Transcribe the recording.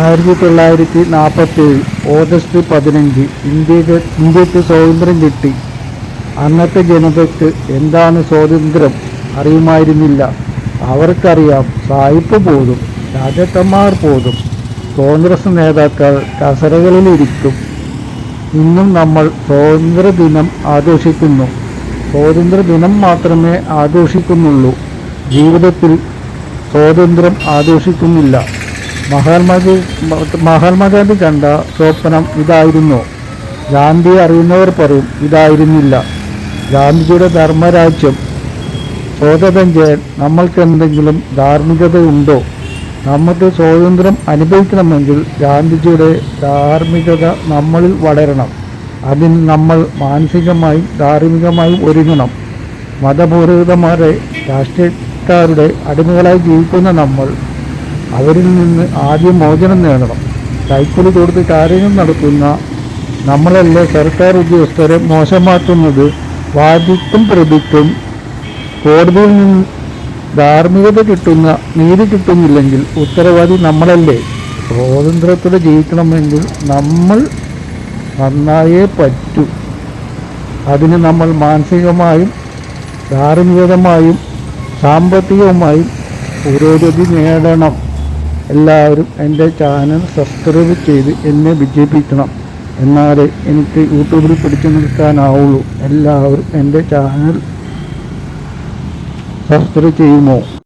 ആയിരത്തി തൊള്ളായിരത്തി നാൽപ്പത്തേഴ് ഓഗസ്റ്റ് പതിനഞ്ച് ഇന്ത്യയ്ക്ക് ഇന്ത്യയ്ക്ക് സ്വാതന്ത്ര്യം കിട്ടി. അന്നത്തെ ജനതയ്ക്ക് എന്താണ് സ്വാതന്ത്ര്യം അറിയുമായിരുന്നില്ല. അവർക്കറിയാം സായിപ്പ് പോലും രാജാക്കന്മാർ പോലും കോൺഗ്രസ് നേതാക്കൾ കസരകളിലിരിക്കും. ഇന്നും നമ്മൾ സ്വാതന്ത്ര്യ ദിനം ആഘോഷിക്കുന്നു. സ്വാതന്ത്ര്യ ദിനം മാത്രമേ ആഘോഷിക്കുന്നുള്ളൂ. ജീവിതത്തിൽ സ്വാതന്ത്ര്യം ആഘോഷിക്കുന്നില്ല. മഹാത്മാഗാന്ധി മഹാത്മാഗാന്ധി കണ്ട സ്വപ്നം ഇതായിരുന്നു. ഗാന്ധി അറിയുന്നവർ പറയും ഇതായിരുന്നില്ല. ഗാന്ധിജിയുടെ ധർമ്മരാജ്യം സ്വാതന്ത്ര്യം ചെയ്യാൻ നമ്മൾക്ക് എന്തെങ്കിലും ധാർമ്മികതയുണ്ടോ? നമുക്ക് സ്വാതന്ത്ര്യം അനുഭവിക്കണമെങ്കിൽ ഗാന്ധിജിയുടെ ധാർമ്മികത നമ്മളിൽ വളരണം. അതിന് നമ്മൾ മാനസികമായും ധാർമ്മികമായും ഒരുങ്ങണം. മതപൂരിതമാരെ രാഷ്ട്രീയക്കാരുടെ അടിമകളായി ജീവിക്കുന്ന നമ്മൾ അവരിൽ നിന്ന് ആദ്യം മോചനം നേടണം. കൈക്കൂലി കൊടുത്ത് കാര്യങ്ങൾ നടത്തുന്ന നമ്മളല്ലേ സർക്കാർ ഉദ്യോഗസ്ഥരെ മോശമാക്കുന്നത്? വാദിക്കും പ്രതിക്കും കോടതിയിൽ നിന്ന് ധാർമ്മികത കിട്ടുന്ന നീതി കിട്ടുന്നില്ലെങ്കിൽ ഉത്തരവാദി നമ്മളല്ലേ? സ്വാതന്ത്ര്യത്തോടെ ജീവിക്കണമെങ്കിൽ നമ്മൾ നന്നായേ പറ്റൂ. അതിന് നമ്മൾ മാനസികമായും ധാർമ്മികമായും സാമ്പത്തികവുമായും പുരോഗതി നേടണം. എല്ലാവരും എന്റെ ചാനൽ സബ്സ്ക്രൈബ് ചെയ്ത് എന്നെ വിജയിപ്പിക്കണം. എന്നാലേ എനിക്ക് യൂട്യൂബിൽ പിടിച്ചു നിൽക്കാനാവുള്ളൂ. എല്ലാവരും എന്റെ ചാനൽ സബ്സ്ക്രൈബ് ചെയ്യുമോ?